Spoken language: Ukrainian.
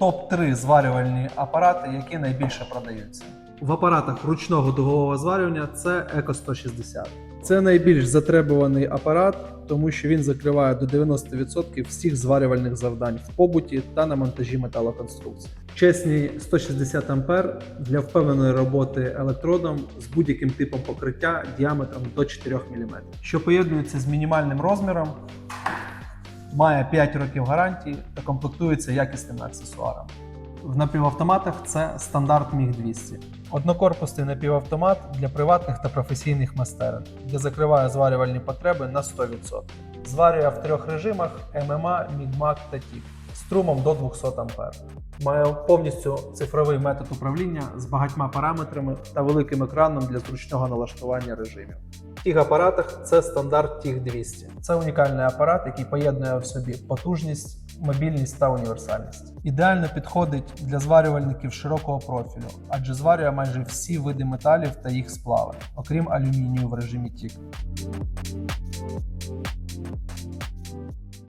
топ-3 зварювальні апарати, які найбільше продаються. В апаратах ручного дугового зварювання це Eco 160. Це найбільш затребуваний апарат, тому що він закриває до 90% всіх зварювальних завдань в побуті та на монтажі металоконструкцій. Чесні 160 ампер для впевненої роботи електродом з будь-яким типом покриття діаметром до 4 мм, що поєднується з мінімальним розміром, має 5 років гарантії та комплектується якісними аксесуарами. В напівавтоматах це стандарт Міг 200. Однокорпусний напівавтомат для приватних та професійних майстерень, де закриває зварювальні потреби на 100%. Зварює в трьох режимах ММА, Мігмак та ТІК струмом до 200 А. Має повністю цифровий метод управління з багатьма параметрами та великим екраном для зручного налаштування режимів. В тих апаратах це стандарт TIG 200. Це унікальний апарат, який поєднує в собі потужність, мобільність та універсальність. Ідеально підходить для зварювальників широкого профілю, адже зварює майже всі види металів та їх сплави, окрім алюмінію в режимі TIG.